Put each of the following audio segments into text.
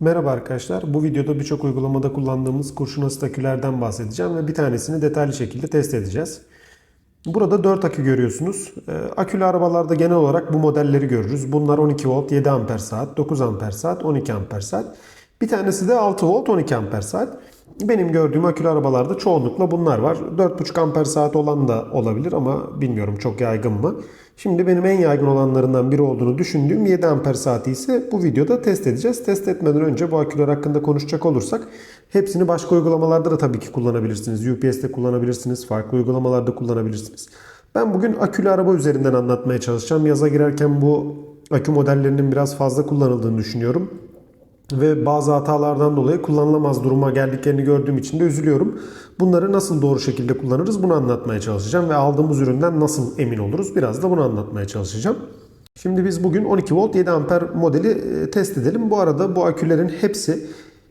Merhaba arkadaşlar. Bu videoda birçok uygulamada kullandığımız kurşun akülerden bahsedeceğim ve bir tanesini detaylı şekilde test edeceğiz. Burada 4 akü görüyorsunuz. Ee, Akülü arabalarda genel olarak bu modelleri görürüz. Bunlar 12 volt 7 amper saat, 9 amper saat, 12 amper saat. Bir tanesi de 6 volt 12 amper saat. Benim gördüğüm akülü arabalarda çoğunlukla bunlar var. 4,5 amper saat olan da olabilir ama bilmiyorum çok yaygın mı. Şimdi benim en yaygın olanlarından biri olduğunu düşündüğüm 7 amper saati ise bu videoda test edeceğiz. Test etmeden önce bu aküler hakkında konuşacak olursak hepsini başka uygulamalarda da tabii ki kullanabilirsiniz. UPS'te kullanabilirsiniz, farklı uygulamalarda kullanabilirsiniz. Ben bugün akülü araba üzerinden anlatmaya çalışacağım. Yaza girerken bu akü modellerinin biraz fazla kullanıldığını düşünüyorum ve bazı hatalardan dolayı kullanılamaz duruma geldiklerini gördüğüm için de üzülüyorum. Bunları nasıl doğru şekilde kullanırız bunu anlatmaya çalışacağım ve aldığımız üründen nasıl emin oluruz biraz da bunu anlatmaya çalışacağım. Şimdi biz bugün 12 volt 7 amper modeli e, test edelim. Bu arada bu akülerin hepsi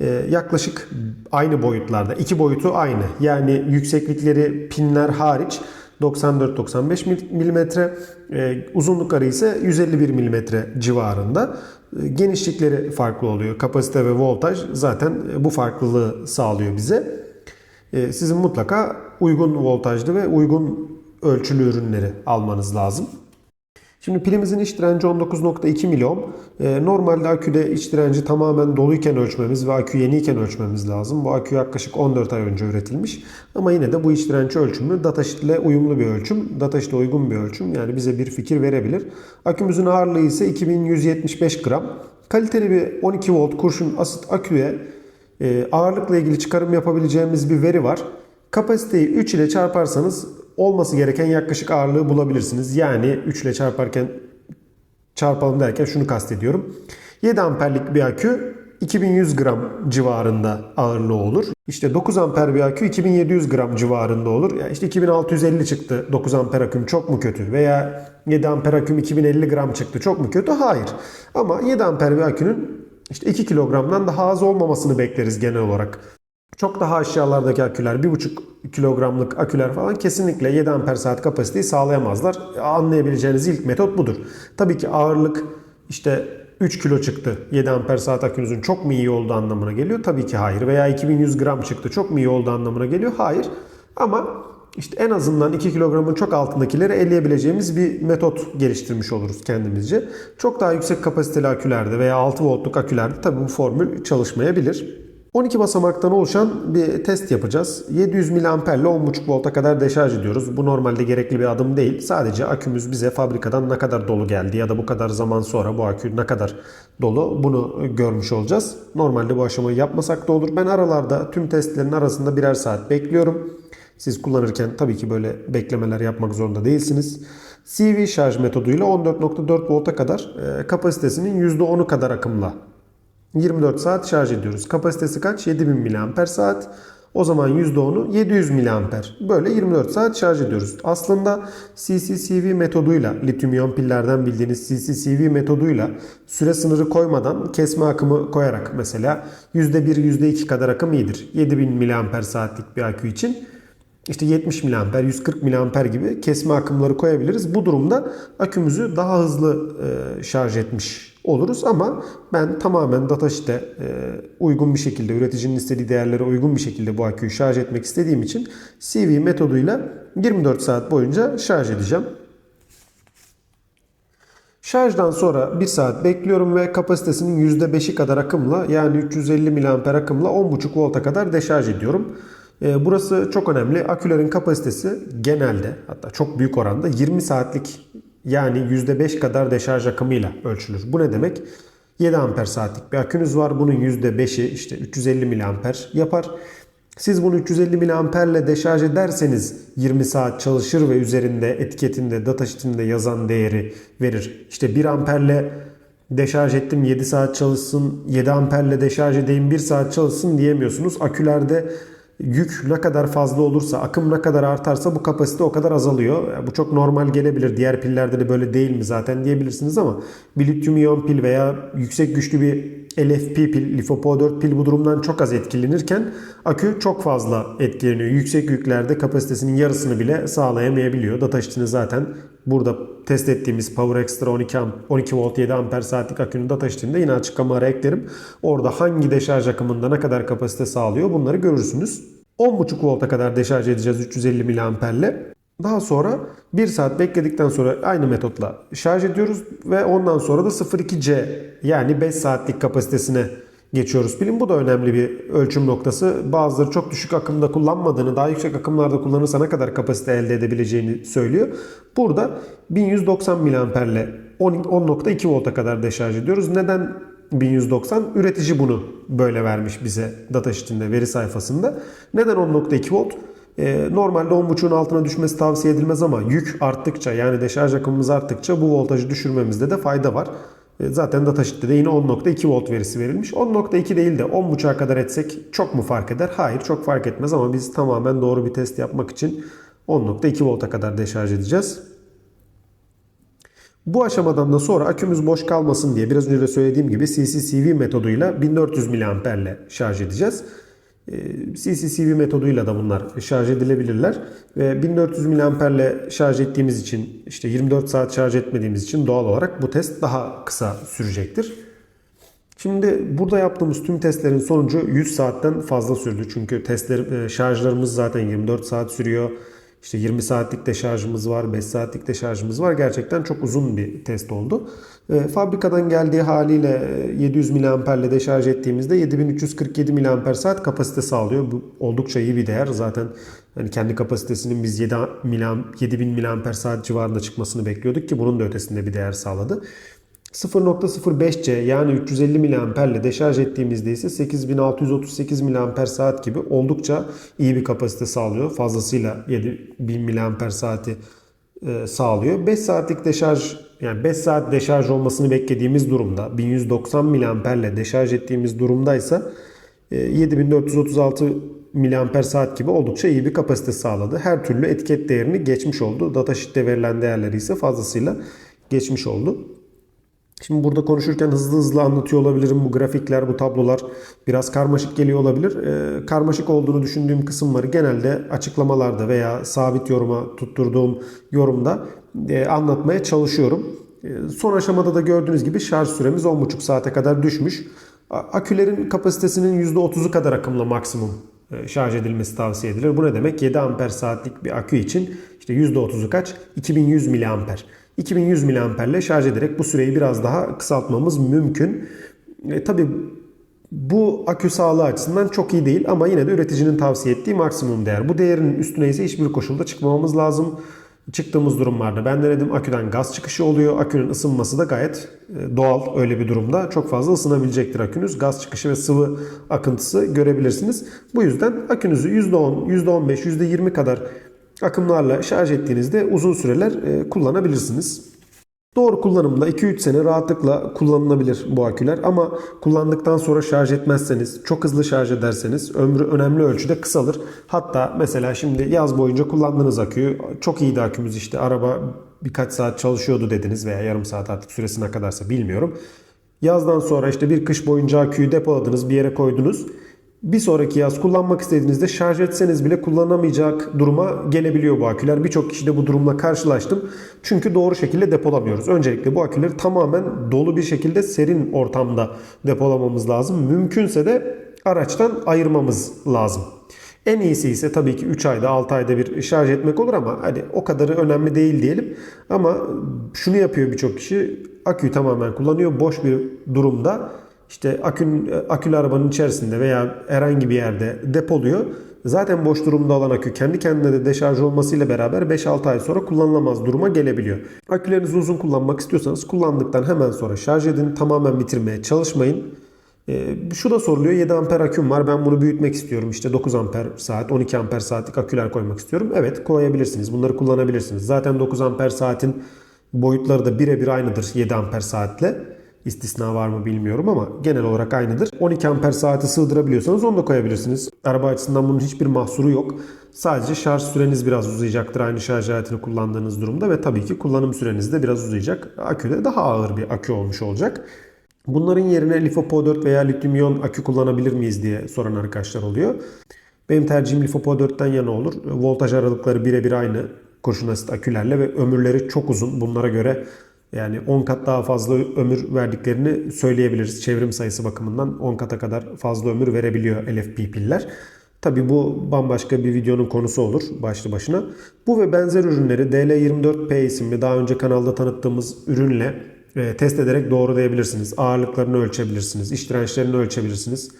e, yaklaşık aynı boyutlarda. iki boyutu aynı. Yani yükseklikleri pinler hariç 94-95 milimetre, e, uzunlukları ise 151 milimetre civarında. E, Genişlikleri farklı oluyor. Kapasite ve voltaj zaten e, bu farklılığı sağlıyor bize. E, Sizin mutlaka uygun voltajlı ve uygun ölçülü ürünleri almanız lazım. Şimdi pilimizin iç direnci 19.2 miliohm. Ee, normalde aküde iç direnci tamamen doluyken ölçmemiz ve akü yeniyken ölçmemiz lazım. Bu akü yaklaşık 14 ay önce üretilmiş. Ama yine de bu iç direnç ölçümü datasheet ile uyumlu bir ölçüm. Datasheet ile uygun bir ölçüm. Yani bize bir fikir verebilir. Akümüzün ağırlığı ise 2175 gram. Kaliteli bir 12 volt kurşun asit aküye e, ağırlıkla ilgili çıkarım yapabileceğimiz bir veri var. Kapasiteyi 3 ile çarparsanız olması gereken yaklaşık ağırlığı bulabilirsiniz. Yani 3 ile çarparken çarpalım derken şunu kastediyorum. 7 amperlik bir akü 2100 gram civarında ağırlığı olur. İşte 9 amper bir akü 2700 gram civarında olur. Yani işte 2650 çıktı 9 amper aküm çok mu kötü? Veya 7 amper aküm 2050 gram çıktı çok mu kötü? Hayır. Ama 7 amper bir akünün işte 2 kilogramdan daha az olmamasını bekleriz genel olarak. Çok daha aşağılardaki aküler 1,5 kilogramlık aküler falan kesinlikle 7 amper saat kapasiteyi sağlayamazlar. Anlayabileceğiniz ilk metot budur. Tabii ki ağırlık işte 3 kilo çıktı 7 amper saat akünüzün çok mu iyi olduğu anlamına geliyor? Tabii ki hayır. Veya 2100 gram çıktı çok mu iyi olduğu anlamına geliyor? Hayır. Ama işte en azından 2 kilogramın çok altındakileri elleyebileceğimiz bir metot geliştirmiş oluruz kendimizce. Çok daha yüksek kapasiteli akülerde veya 6 voltluk akülerde tabii bu formül çalışmayabilir. 12 basamaktan oluşan bir test yapacağız. 700 mAh ile 10.5 volta kadar deşarj ediyoruz. Bu normalde gerekli bir adım değil. Sadece akümüz bize fabrikadan ne kadar dolu geldi ya da bu kadar zaman sonra bu akü ne kadar dolu bunu görmüş olacağız. Normalde bu aşamayı yapmasak da olur. Ben aralarda tüm testlerin arasında birer saat bekliyorum. Siz kullanırken tabii ki böyle beklemeler yapmak zorunda değilsiniz. CV şarj metoduyla 14.4 volta kadar e, kapasitesinin %10'u kadar akımla 24 saat şarj ediyoruz. Kapasitesi kaç? 7000 mAh. O zaman %10'u 700 mAh. Böyle 24 saat şarj ediyoruz. Aslında CCCV metoduyla, lityum iyon pillerden bildiğiniz CCCV metoduyla süre sınırı koymadan kesme akımı koyarak mesela %1, %2 kadar akım iyidir. 7000 mAh saatlik bir akü için işte 70 mAh, 140 mAh gibi kesme akımları koyabiliriz. Bu durumda akümüzü daha hızlı e, şarj etmiş oluruz ama ben tamamen datasheet'e e, uygun bir şekilde üreticinin istediği değerlere uygun bir şekilde bu aküyü şarj etmek istediğim için CV metoduyla 24 saat boyunca şarj edeceğim. Şarjdan sonra 1 saat bekliyorum ve kapasitesinin %5'i kadar akımla yani 350 mAh akımla 10.5 volta kadar deşarj ediyorum. E, Burası çok önemli. Akülerin kapasitesi genelde hatta çok büyük oranda 20 saatlik yani %5 kadar deşarj akımıyla ölçülür. Bu ne demek? 7 amper saatlik bir akünüz var. Bunun %5'i işte 350 miliamper yapar. Siz bunu 350 miliamperle deşarj ederseniz 20 saat çalışır ve üzerinde etiketinde, datasheetinde yazan değeri verir. İşte 1 amperle deşarj ettim 7 saat çalışsın, 7 amperle deşarj edeyim 1 saat çalışsın diyemiyorsunuz. Akülerde yük ne kadar fazla olursa, akım ne kadar artarsa bu kapasite o kadar azalıyor. Bu çok normal gelebilir. Diğer pillerde de böyle değil mi zaten diyebilirsiniz ama bir lityum iyon pil veya yüksek güçlü bir LFP pil, LiFePO4 pil bu durumdan çok az etkilenirken akü çok fazla etkileniyor. Yüksek yüklerde kapasitesinin yarısını bile sağlayamayabiliyor. Datasheet'ini zaten burada test ettiğimiz Power Extra 12, amp, 12 volt 7 amper saatlik akünün datasheet'inde yine açıklamalara eklerim. Orada hangi deşarj akımında ne kadar kapasite sağlıyor bunları görürsünüz. 10.5 volta kadar deşarj edeceğiz 350 miliamperle. Daha sonra 1 saat bekledikten sonra aynı metotla şarj ediyoruz ve ondan sonra da 0.2C yani 5 saatlik kapasitesine geçiyoruz pilin. Bu da önemli bir ölçüm noktası. Bazıları çok düşük akımda kullanmadığını, daha yüksek akımlarda kullanırsa ne kadar kapasite elde edebileceğini söylüyor. Burada 1190 miliamperle 10.2 volta kadar deşarj ediyoruz. Neden 1190? Üretici bunu böyle vermiş bize datasheet'inde, veri sayfasında. Neden 10.2 volt? Ee, normalde 10.5'un altına düşmesi tavsiye edilmez ama yük arttıkça yani deşarj akımımız arttıkça bu voltajı düşürmemizde de fayda var. Ee, zaten datasheet'te de yine 10.2 volt verisi verilmiş. 10.2 değil de 10.5'a kadar etsek çok mu fark eder? Hayır çok fark etmez ama biz tamamen doğru bir test yapmak için 10.2 volta kadar deşarj edeceğiz. Bu aşamadan da sonra akümüz boş kalmasın diye biraz önce de söylediğim gibi CCCV metoduyla 1400 mAh ile şarj edeceğiz. CCCV metoduyla da bunlar şarj edilebilirler. Ve 1400 mAh ile şarj ettiğimiz için işte 24 saat şarj etmediğimiz için doğal olarak bu test daha kısa sürecektir. Şimdi burada yaptığımız tüm testlerin sonucu 100 saatten fazla sürdü. Çünkü testler, şarjlarımız zaten 24 saat sürüyor. İşte 20 saatlik de şarjımız var, 5 saatlik de şarjımız var. Gerçekten çok uzun bir test oldu. E, fabrikadan geldiği haliyle 700 mAh ile de şarj ettiğimizde 7347 mAh kapasite sağlıyor. Bu oldukça iyi bir değer. Zaten hani kendi kapasitesinin biz 7 7000 mAh civarında çıkmasını bekliyorduk ki bunun da ötesinde bir değer sağladı. 0.05C yani 350 mAh ile deşarj ettiğimizde ise 8638 mAh gibi oldukça iyi bir kapasite sağlıyor. Fazlasıyla 7000 mAh saati e, sağlıyor. 5 saatlik deşarj yani 5 saat deşarj olmasını beklediğimiz durumda 1190 mAh ile deşarj ettiğimiz durumdaysa 7436 mAh saat gibi oldukça iyi bir kapasite sağladı. Her türlü etiket değerini geçmiş oldu. Datasheet'te verilen değerleri ise fazlasıyla geçmiş oldu. Şimdi burada konuşurken hızlı hızlı anlatıyor olabilirim. Bu grafikler, bu tablolar biraz karmaşık geliyor olabilir. Ee, karmaşık olduğunu düşündüğüm kısımları genelde açıklamalarda veya sabit yoruma tutturduğum yorumda e, anlatmaya çalışıyorum. E, son aşamada da gördüğünüz gibi şarj süremiz 10,5 saate kadar düşmüş. Akülerin kapasitesinin %30'u kadar akımla maksimum e, şarj edilmesi tavsiye edilir. Bu ne demek? 7 amper saatlik bir akü için işte %30'u kaç? 2100 miliamper. 2100 mAh ile şarj ederek bu süreyi biraz daha kısaltmamız mümkün. E, Tabi bu akü sağlığı açısından çok iyi değil ama yine de üreticinin tavsiye ettiği maksimum değer. Bu değerin üstüne ise hiçbir koşulda çıkmamamız lazım. Çıktığımız durumlarda ben denedim aküden gaz çıkışı oluyor. Akünün ısınması da gayet e, doğal öyle bir durumda. Çok fazla ısınabilecektir akünüz. Gaz çıkışı ve sıvı akıntısı görebilirsiniz. Bu yüzden akünüzü %10, %15, %20 kadar akımlarla şarj ettiğinizde uzun süreler e, kullanabilirsiniz. Doğru kullanımla 2-3 sene rahatlıkla kullanılabilir bu aküler ama kullandıktan sonra şarj etmezseniz, çok hızlı şarj ederseniz ömrü önemli ölçüde kısalır. Hatta mesela şimdi yaz boyunca kullandığınız aküyü çok iyiydi akümüz işte araba birkaç saat çalışıyordu dediniz veya yarım saat artık süresine kadarsa bilmiyorum. Yazdan sonra işte bir kış boyunca aküyü depoladınız bir yere koydunuz bir sonraki yaz kullanmak istediğinizde şarj etseniz bile kullanamayacak duruma gelebiliyor bu aküler. Birçok kişi de bu durumla karşılaştım. Çünkü doğru şekilde depolamıyoruz. Öncelikle bu aküleri tamamen dolu bir şekilde serin ortamda depolamamız lazım. Mümkünse de araçtan ayırmamız lazım. En iyisi ise tabii ki 3 ayda 6 ayda bir şarj etmek olur ama hani o kadarı önemli değil diyelim. Ama şunu yapıyor birçok kişi aküyü tamamen kullanıyor boş bir durumda işte akün, akülü arabanın içerisinde veya herhangi bir yerde depoluyor. Zaten boş durumda olan akü kendi kendine de deşarj olmasıyla beraber 5-6 ay sonra kullanılamaz duruma gelebiliyor. Akülerinizi uzun kullanmak istiyorsanız kullandıktan hemen sonra şarj edin. Tamamen bitirmeye çalışmayın. Ee, şu da soruluyor 7 amper aküm var ben bunu büyütmek istiyorum işte 9 amper saat 12 amper saatlik aküler koymak istiyorum. Evet koyabilirsiniz bunları kullanabilirsiniz. Zaten 9 amper saatin boyutları da birebir aynıdır 7 amper saatle. İstisna var mı bilmiyorum ama genel olarak aynıdır. 12 amper saati sığdırabiliyorsanız onu da koyabilirsiniz. Araba açısından bunun hiçbir mahsuru yok. Sadece şarj süreniz biraz uzayacaktır aynı şarj aletini kullandığınız durumda ve tabii ki kullanım süreniz de biraz uzayacak. Akü de daha ağır bir akü olmuş olacak. Bunların yerine LiFePO 4 veya lityum iyon akü kullanabilir miyiz diye soran arkadaşlar oluyor. Benim tercihim LiFePO 4'ten yana olur. Voltaj aralıkları birebir aynı kurşun asit akülerle ve ömürleri çok uzun. Bunlara göre yani 10 kat daha fazla ömür verdiklerini söyleyebiliriz. Çevrim sayısı bakımından 10 kata kadar fazla ömür verebiliyor LFP piller. Tabi bu bambaşka bir videonun konusu olur başlı başına. Bu ve benzer ürünleri DL24P isimli daha önce kanalda tanıttığımız ürünle e, test ederek doğrulayabilirsiniz. Ağırlıklarını ölçebilirsiniz, iç dirençlerini ölçebilirsiniz.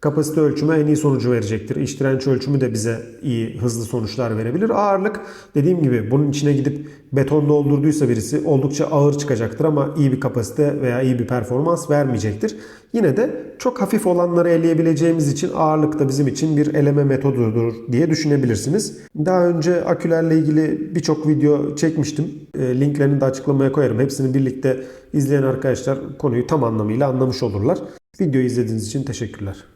Kapasite ölçümü en iyi sonucu verecektir. İç direnç ölçümü de bize iyi, hızlı sonuçlar verebilir. Ağırlık dediğim gibi bunun içine gidip beton doldurduysa birisi oldukça ağır çıkacaktır ama iyi bir kapasite veya iyi bir performans vermeyecektir. Yine de çok hafif olanları eleyebileceğimiz için ağırlık da bizim için bir eleme metodudur diye düşünebilirsiniz. Daha önce akülerle ilgili birçok video çekmiştim. E, Linklerini de açıklamaya koyarım. Hepsini birlikte izleyen arkadaşlar konuyu tam anlamıyla anlamış olurlar. Videoyu izlediğiniz için teşekkürler.